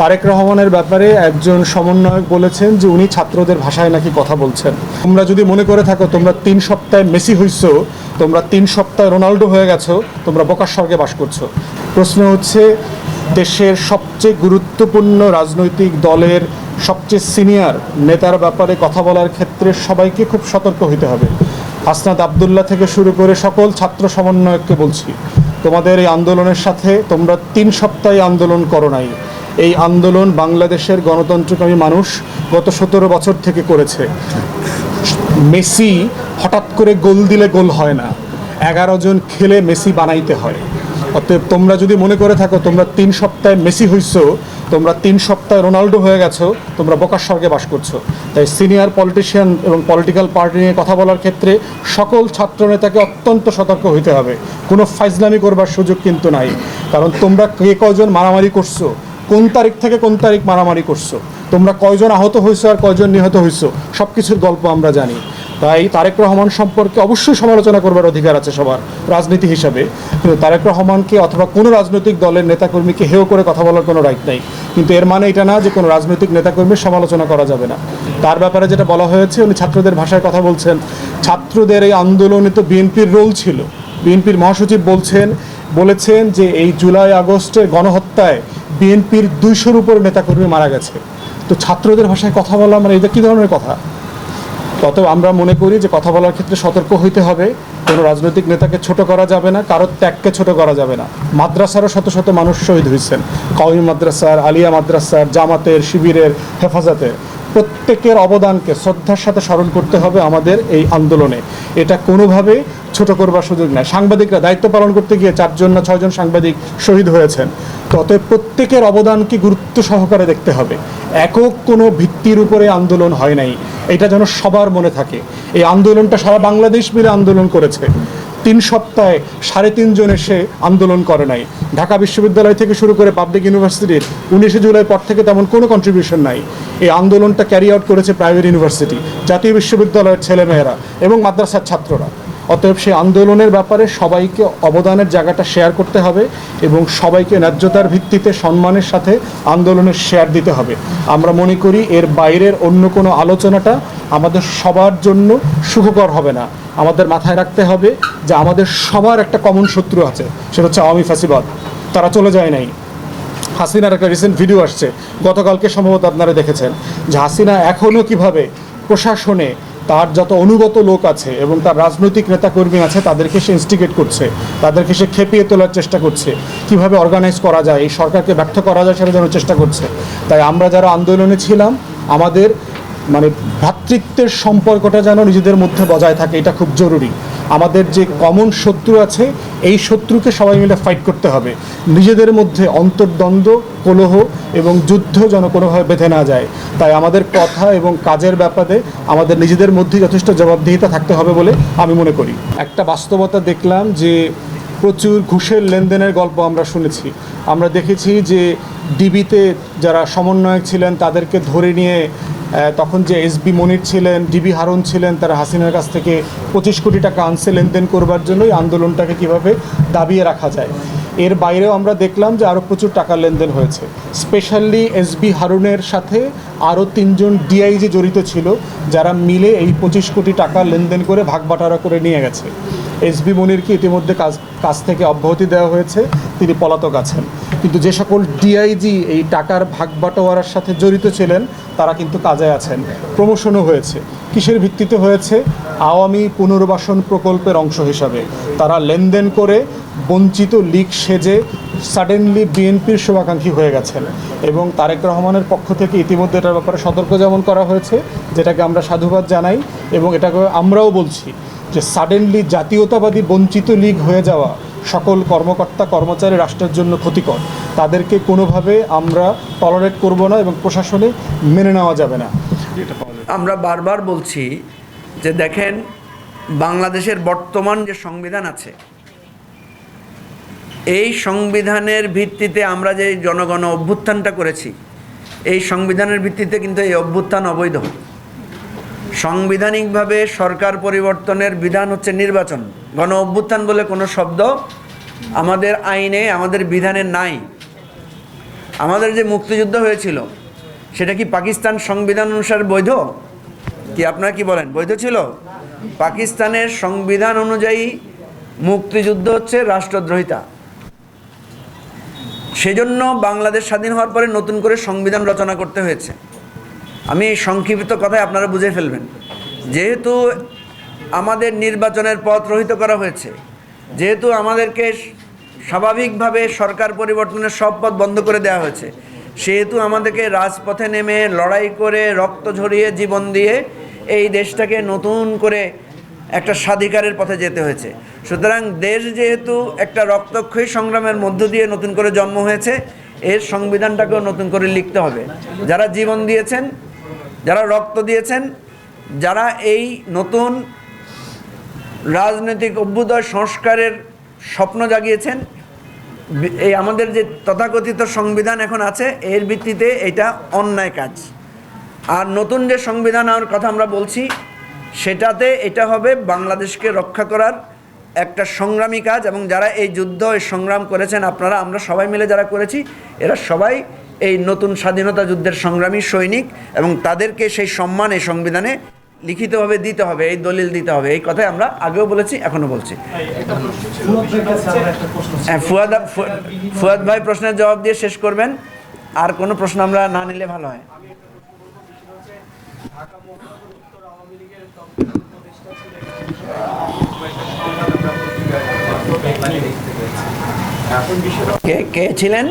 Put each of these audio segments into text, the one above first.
তারেক রহমানের ব্যাপারে একজন সমন্বয়ক বলেছেন যে উনি ছাত্রদের ভাষায় নাকি কথা বলছেন। তোমরা যদি মনে করে থাকো, তোমরা তিন সপ্তাহে মেসি হইছো, তোমরা তিন সপ্তাহে রোনাল্ডো হয়ে গেছো, তোমরা বোকার স্বর্গে বাস করছ। প্রশ্ন হচ্ছে, দেশের সবচেয়ে গুরুত্বপূর্ণ রাজনৈতিক দলের সবচেয়ে সিনিয়র নেতার ব্যাপারে কথা বলার ক্ষেত্রে সবাইকে খুব সতর্ক হতে হবে। হাসনাত আবদুল্লাহ থেকে শুরু করে সকল ছাত্র সমন্বয়ককে বলছি, তোমাদের এই আন্দোলনের সাথে তোমরা তিন সপ্তাহে আন্দোলন করো নাই। এই আন্দোলন বাংলাদেশের গণতন্ত্রকামী মানুষ গত সতেরো বছর থেকে করেছে। মেসি হঠাৎ করে গোল দিলে গোল হয় না। এগারো জন খেলে মেসি বানাইতে হয়। অতএব তোমরা যদি মনে করে থাকো, তোমরা তিন সপ্তাহে মেসি হইছো, তোমরা তিন সপ্তাহে রোনাল্ডো হয়ে গেছো, তোমরা বোকার স্বর্গে বাস করছ। তাই সিনিয়র পলিটিশিয়ান এবং পলিটিক্যাল পার্টি নিয়ে কথা বলার ক্ষেত্রে সকল ছাত্র নেতাকে অত্যন্ত সতর্ক হইতে হবে। কোনো ফাইজলামি করবার সুযোগ কিন্তু নাই। কারণ তোমরা কে কজন মারামারি করছ কোন তারিখ থেকে কোন তারিখ মারামারি করছ? তোমরা কয়জন আহত হয়েছো আর কয়জন নিহত হয়েছো? সব কিছুর গল্প আমরা জানি। তাই তারেক রহমান সম্পর্কে অবশ্যই সমালোচনা করবার অধিকার আছে সবার, রাজনীতি হিসাবে। তারেক রহমানকে অথবা কোনো রাজনৈতিক দলের নেতাকর্মীকে হেয় করে কথা বলার কোনো রাইট নাই। কিন্তু এর মানে এটা না যে কোনো রাজনৈতিক নেতাকর্মীর সমালোচনা করা যাবে না। তার ব্যাপারে যেটা বলা হয়েছে, উনি ছাত্রদের ভাষায় কথা বলছেন। ছাত্রদের এই আন্দোলনে তো বিএনপির রোল ছিল। বিএনপির মহাসচিব বলছেন, বলেছেন যে এই জুলাই আগস্টের গণহত্যায় বিএনপির দুইশোর উপর নেতাকর্মী মারা গেছে। তো ছাত্রদের ভাষায় কথা বলা মানে এটা কী ধরনের কথা? তত আমরা মনে করি যে কথা বলার ক্ষেত্রে সতর্ক হইতে হবে। কোনো রাজনৈতিক নেতাকে ছোট করা যাবে না কারোর ত্যাগকে ছোট করা যাবে না। মাদ্রাসারও শত শত মানুষ শহীদ হয়েছেন। কওমি মাদ্রাসার, আলিয়া মাদ্রাসার, জামাতের, শিবিরের হেফাজতের প্রত্যেকের অবদানকে, শ্রদ্ধার সাথে স্মরণ করতে হবে আমাদের এই আন্দোলনে। এটা কোনোভাবে ছোট করবার সুযোগ নাই সাংবাদিকরা দায়িত্ব পালন করতে গিয়ে চারজন না ছয়জন সাংবাদিক শহীদ হয়েছেন। তো অতএব প্রত্যেকের অবদানকে গুরুত্ব সহকারে দেখতে হবে। একক কোনো ভিত্তির উপরে আন্দোলন হয় নাই। এটা যেন সবার মনে থাকে। এই আন্দোলনটা সারা বাংলাদেশ মিলে আন্দোলন করেছে। তিন সপ্তাহে সাড়ে তিনজন এসে আন্দোলন করে নাই। ঢাকা বিশ্ববিদ্যালয় থেকে শুরু করে পাবলিক ইউনিভার্সিটির উনিশে জুলাই পর থেকে তেমন কোনো কন্ট্রিবিউশন নাই। এই আন্দোলনটা ক্যারি আউট করেছে প্রাইভেট ইউনিভার্সিটি জাতীয় বিশ্ববিদ্যালয়ের ছেলেমেয়েরা এবং মাদ্রাসার ছাত্ররা। অতএব সেই আন্দোলনের ব্যাপারে সবাইকে অবদানের জায়গাটা শেয়ার করতে হবে এবং সবাইকে ন্যায্যতার ভিত্তিতে সম্মানের সাথে আন্দোলনের শেয়ার দিতে হবে। আমরা মনে করি এর বাইরের অন্য কোনো আলোচনাটা আমাদের সবার জন্য সুখকর হবে না। আমাদের মাথায় রাখতে হবে যে আমাদের সবার একটা কমন শত্রু আছে, সেটা হচ্ছে আওয়ামী ফাঁসিবাদ তারা চলে যায় নাই। হাসিনার একটা রিসেন্ট ভিডিও আসছে। গতকালকে সম্ভবত আপনারা দেখেছেন যে হাসিনা এখনও কীভাবে প্রশাসনে তার যত অনুগত লোক আছে এবং তার রাজনৈতিক নেতাকর্মী আছে, তাদেরকে সে ইনস্টিগেট করছে। তাদেরকে সে খেপিয়ে তোলার চেষ্টা করছে। কীভাবে অর্গানাইজ করা যায়, এই সরকারকে ব্যর্থ করা যায় সেটা যেন চেষ্টা করছে। তাই আমরা যারা আন্দোলনে ছিলাম, আমাদের মানে ভ্রাতৃত্বের সম্পর্কটা যেন নিজেদের মধ্যে বজায় থাকে, এটা খুব জরুরি। আমাদের যে কমন শত্রু আছে এই শত্রুকে সবাই মিলে ফাইট করতে হবে। নিজেদের মধ্যে অন্তর্দ্বন্দ্ব, কলহ এবং যুদ্ধ যেন কোনোভাবে বেঁধে না যায়। তাই আমাদের কথা এবং কাজের ব্যাপারে আমাদের নিজেদের মধ্যে যথেষ্ট জবাবদিহিতা থাকতে হবে বলে আমি মনে করি। একটা বাস্তবতা দেখলাম যে প্রচুর ঘুষের লেনদেনের গল্প আমরা শুনেছি। আমরা দেখেছি যে ডিবিতে যারা সমন্বয়ক ছিলেন, তাদেরকে ধরে নিয়ে তখন যে এসবি মনির ছিলেন, ডিবি হারুন ছিলেন, তারা হাসিনার কাছ থেকে পঁচিশ কোটি টাকা আনছে লেনদেন করবার জন্য। এই আন্দোলনটাকে কীভাবে দাবিয়ে রাখা যায়? এর বাইরেও আমরা দেখলাম যে আরও প্রচুর টাকা লেনদেন হয়েছে। স্পেশালি এসবি হারুনের সাথে আরও তিনজন ডিআইজি জড়িত ছিল, যারা মিলে এই পঁচিশ কোটি টাকা লেনদেন করে ভাগবাটারা করে নিয়ে গেছে। এসবি মনিরকে ইতিমধ্যে কাজ কাজ থেকে অব্যাহতি দেওয়া হয়েছে, তিনি পলাতক আছেন। কিন্তু যে সকল ডিআইজি এই টাকার ভাগ বাটোয়ারার সাথে জড়িত ছিলেন, তারা কিন্তু কাজে আছেন। প্রমোশনও হয়েছে। কিসের ভিত্তিতে হয়েছে? আওয়ামী পুনর্বাসন প্রকল্পের অংশ হিসাবে। তারা লেনদেন করে বঞ্চিত লিগ সেজে সাডেনলি বিএনপির শুভাকাঙ্ক্ষী হয়ে গেছেন। এবং তারেক রহমানের পক্ষ থেকে ইতিমধ্যে এটার ব্যাপারে সতর্ক যেমন করা হয়েছে, যেটাকে আমরা সাধুবাদ জানাই এবং এটাকে আমরাও বলছি যে সাডেনলি জাতীয়তাবাদী বঞ্চিত লীগ হয়ে যাওয়া সকল কর্মকর্তা, কর্মচারী রাষ্ট্রের জন্য ক্ষতিকর। তাদেরকে কোনোভাবে আমরা টলারেট করব না এবং প্রশাসনে মেনে নেওয়া যাবে না। আমরা বারবার বলছি যে দেখেন, বাংলাদেশের বর্তমান যে সংবিধান আছে, এই সংবিধানের ভিত্তিতে আমরা যে জনগণ অভ্যুত্থানটা করেছি, এই সংবিধানের ভিত্তিতে কিন্তু এই অভ্যুত্থান অবৈধ। সাংবিধানিকভাবে সরকার পরিবর্তনের বিধান হচ্ছে নির্বাচন। গণ অভ্যুত্থান বলে কোনো শব্দ আমাদের আইনে, আমাদের বিধানে নাই। আমাদের যে মুক্তিযুদ্ধ হয়েছিল, সেটা কি পাকিস্তান সংবিধান অনুসারে বৈধ? কি আপনারা কি বলেন, বৈধ ছিল? পাকিস্তানের সংবিধান অনুযায়ী মুক্তিযুদ্ধ হচ্ছে রাষ্ট্রদ্রোহিতা। সেজন্য বাংলাদেশ স্বাধীন হওয়ার পরে নতুন করে সংবিধান রচনা করতে হয়েছে। আমি সংক্ষিপ্ত কথায় আপনারা বুঝে ফেলবেন। যেহেতু আমাদের নির্বাচনের পথ রহিত করা হয়েছে, যেহেতু আমাদেরকে স্বাভাবিকভাবে সরকার পরিবর্তনের সব পথ বন্ধ করে দেওয়া হয়েছে, সেহেতু আমাদেরকে রাজপথে নেমে লড়াই করে রক্ত ঝরিয়ে জীবন দিয়ে এই দেশটাকে নতুন করে একটা স্বাধিকারের পথে যেতে হয়েছে। সুতরাং দেশ যেহেতু একটা রক্তক্ষয়ী সংগ্রামের মধ্য দিয়ে নতুন করে জন্ম হয়েছে, এর সংবিধানটাকেও নতুন করে লিখতে হবে। যারা জীবন দিয়েছেন যারা রক্ত দিয়েছেন, যারা এই নতুন রাজনৈতিক অভ্যুদয় সংস্কারের স্বপ্ন জাগিয়েছেন, এই আমাদের যে তথাকথিত সংবিধান এখন আছে, এর ভিত্তিতে এটা অন্যায় কাজ। আর নতুন যে সংবিধানের কথা আমরা বলছি, সেটাতে এটা হবে বাংলাদেশকে রক্ষা করার একটা সংগ্রামী কাজ, এবং যারা এই যুদ্ধ, এই সংগ্রাম করেছেন, আপনারা, আমরা সবাই মিলে যারা করেছি, এরা সবাই এই নতুন স্বাধীনতা যুদ্ধের সংগ্রামী সৈনিক এবং তাদেরকে সেই সম্মান এই সংবিধানে লিখিতভাবে দিতে হবে এই দলিল দিতে হবে। এই কথাই আমরা আগেও বলেছি এখনও বলছি। হ্যাঁ, ফুয়াদ ফুয়াদ ভাই প্রশ্নের জবাব দিয়ে শেষ করবেন। আর কোনো প্রশ্ন আমরা না নিলে ভালো হয়। কে কে ছিলেন?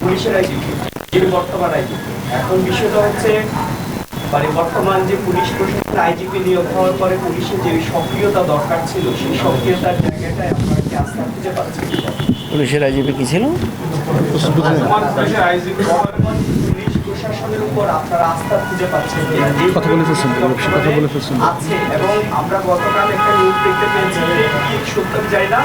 পুলিশের আইজিপি পুলিশের যিনি বর্তমান আইজিপি এখন বিষয়টা হচ্ছে মানে বর্তমান যে পুলিশ প্রশাসনের আইজিপি নিয়োগ হওয়ার পরে পুলিশের যে সক্রিয়তা দরকার ছিল সেই সক্রিয়তার জায়গাটায় আপনারা কি আস্থা খুঁজে পাচ্ছেন? পুলিশের আইজিপি কি ছিল? বর্তমান পুলিশের আইজিপি বর্তমান পুলিশ প্রশাসনের উপর আপনারা আস্থা খুঁজে পাচ্ছেন যে কথা বলে ফেলছেন, কথা বলে ফেলছেন। আছে এবং আমরা গতকাল একটা নিউজ দেখতে পেয়েছি সত্য জানি না।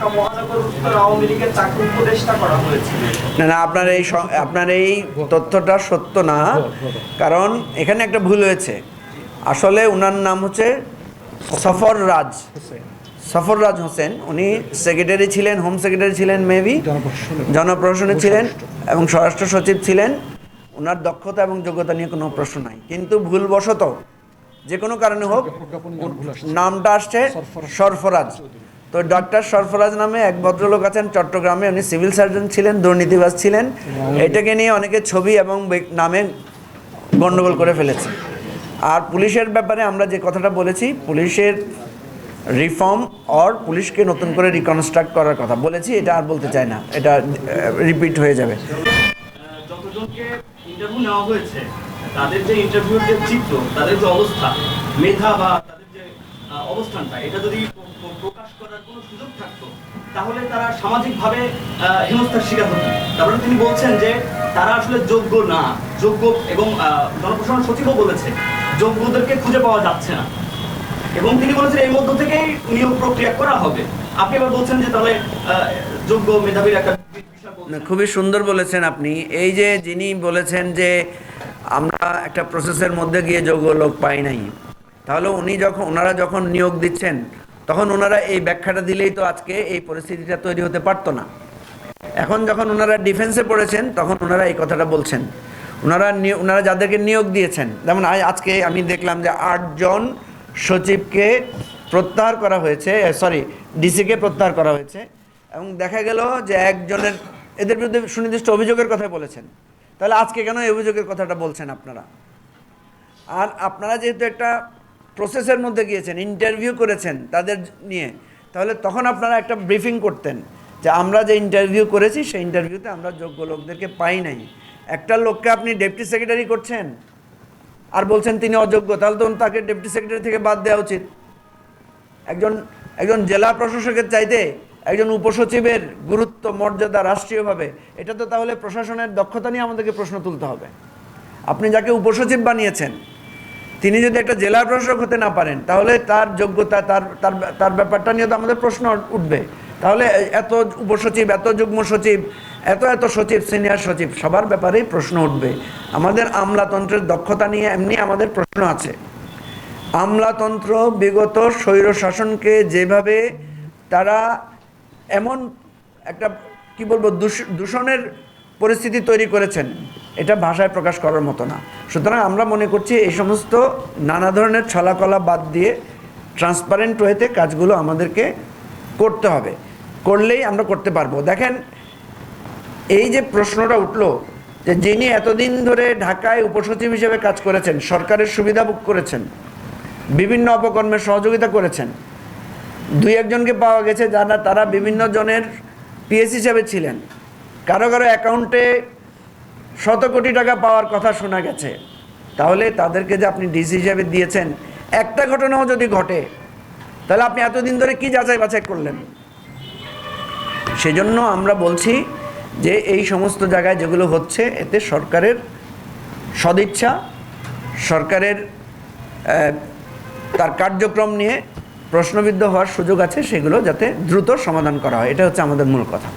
ঢাকা মহানগর উত্তর আওয়ামী লীগের চাকরি উপদেষ্টা করা হয়েছিল না না আপনার এই আপনার এই তথ্যটা সত্য না কারণ এখানে একটা ভুল হয়েছে। আসলে ওনার নাম হচ্ছে সফর রাজ। সফর রাজ হোসেন উনি সেক্রেটারি ছিলেন হোম সেক্রেটারি ছিলেন মেবি? জনপ্রশাসনে ছিলেন এবং স্বরাষ্ট্র সচিব ছিলেন। ওনার দক্ষতা এবং যোগ্যতা নিয়ে কোনো প্রশ্ন নাই। কিন্তু ভুলবশত যে কোনো কারণে হোক নামটা আসছে সরফরাজ। তো ডক্টর সরফরাজ নামে এক ভদ্রলোক আছেন, চট্টগ্রামে। উনি সিভিল সার্জন ছিলেন, দুর্নীতিবাজ ছিলেন। এটাকে নিয়ে অনেকে ছবি এবং নামে গণ্ডগোল করে ফেলেছে আর পুলিশের ব্যাপারে আমরা যে কথাটা বলেছি, পুলিশের রিফর্ম অর পুলিশকে নতুন করে রিকনস্ট্রাক্ট করার কথা বলেছি, এটা আর বলতে চাই না। এটা রিপিট হয়ে যাবে। তাদের যে অবস্থা, মেধা বা তাদের যে অবস্থানটা, এটা যদি তাহলে তারা সামাজিকভাবে হেনস্থার শিকার হতো। তারপরে তিনি বলছেন যে তারা আসলে যোগ্য না। যোগ্য এবং জনপ্রশাসন সচিবও বলেছে, যোগ্যদেরকে খুঁজে পাওয়া যাচ্ছে না। এবং তিনি বলেছেন এর মধ্য থেকেই নিয়োগ প্রক্রিয়া করা হবে। আপনি এবার বলছেন যে তাহলে যোগ্য মেধাবীর একটা খুবই সুন্দর বলেছেন আপনি। এই যে যিনি বলেছেন যে আমরা একটা প্রসেসের মধ্যে গিয়ে যোগ্য লোক পাই নাই, তাহলে উনি যখন, ওনারা যখন নিয়োগ দিচ্ছেন তখন ওনারা এই ব্যাখ্যাটা দিলেই তো আজকে এই পরিস্থিতিটা তৈরি হতে পারতো না। এখন যখন ওনারা ডিফেন্সে পড়েছেন, তখন ওনারা এই কথাটা বলছেন। ওনারা ওনারা যাদেরকে নিয়োগ দিয়েছেন, যেমন আজ- আজকে আমি দেখলাম যে আটজন সচিবকে প্রত্যাহার করা হয়েছে সরি ডিসিকে প্রত্যাহার করা হয়েছে এবং দেখা গেল যে একজনের, এদের বিরুদ্ধে সুনির্দিষ্ট অভিযোগের কথা বলেছেন। তাহলে আজকে কেন এই অভিযোগের কথাটা বলছেন আপনারা? আর আপনারা যেহেতু একটা প্রসেসের মধ্যে গিয়েছেন ইন্টারভিউ করেছেন তাদের নিয়ে, তাহলে তখন আপনারা একটা ব্রিফিং করতেন যে আমরা যে ইন্টারভিউ করেছি, সেই ইন্টারভিউতে আমরা যোগ্য লোকদেরকে পাই নাই। একটা লোককে আপনি ডেপুটি সেক্রেটারি করছেন আর বলছেন তিনি অযোগ্য, তাহলে তো তাকে ডেপুটি সেক্রেটারি থেকে বাদ দেওয়া উচিত। একজন একজন জেলা প্রশাসকের চাইতে একজন উপসচিবের গুরুত্ব, মর্যাদা রাষ্ট্রীয়ভাবে, এটা তো তাহলে প্রশাসনের দক্ষতা নিয়ে আমাদেরকে প্রশ্ন তুলতে হবে। আপনি যাকে উপসচিব বানিয়েছেন তিনি যদি একটা জেলা প্রশাসক হতে না পারেন, তাহলে তার যোগ্যতা, তার তার তার ব্যাপারটা নিয়ে তো আমাদের প্রশ্ন উঠবে। তাহলে এত উপসচিব, এত যুগ্ম সচিব, এত এত সচিব, সিনিয়র সচিব, সবার ব্যাপারেই প্রশ্ন উঠবে। আমাদের আমলাতন্ত্রের দক্ষতা নিয়ে এমনি আমাদের প্রশ্ন আছে। আমলাতন্ত্র বিগত স্বৈর শাসনকে যেভাবে তারা এমন একটা, কি বলব, দূষ- দূষণের পরিস্থিতি তৈরি করেছেন এটা ভাষায় প্রকাশ করার মতো না। সুতরাং আমরা মনে করছি এই সমস্ত নানা ধরনের ছলাকলা বাদ দিয়ে ট্রান্সপারেন্ট ওয়েতে কাজগুলো আমাদেরকে করতে হবে। করলেই আমরা করতে পারব। দেখেন, এই যে প্রশ্নটা উঠল যে যিনি এতদিন ধরে ঢাকায় উপসচিব হিসেবে কাজ করেছেন, সরকারের সুবিধা ভোগ করেছেন, বিভিন্ন অপকর্মে সহযোগিতা করেছেন, দুই একজনকে পাওয়া গেছে যারা, তারা বিভিন্ন জনের পিএস হিসেবে ছিলেন। কারও কারও অ্যাকাউন্টে শত কোটি টাকা পাওয়ার কথা শোনা গেছে। তাহলে তাদেরকে যে আপনি ডিসি হিসাবে দিয়েছেন, একটা ঘটনাও যদি ঘটে, তাহলে আপনি এতদিন ধরে কি যাচাই বাছাই করলেন? সেজন্য আমরা বলছি যে এই সমস্ত জায়গায় যেগুলো হচ্ছে, এতে সরকারের সদিচ্ছা, সরকারের তার কার্যক্রম নিয়ে প্রশ্নবিদ্ধ হওয়ার সুযোগ আছে, সেগুলো যাতে দ্রুত সমাধান করা হয়। এটা হচ্ছে আমাদের মূল কথা।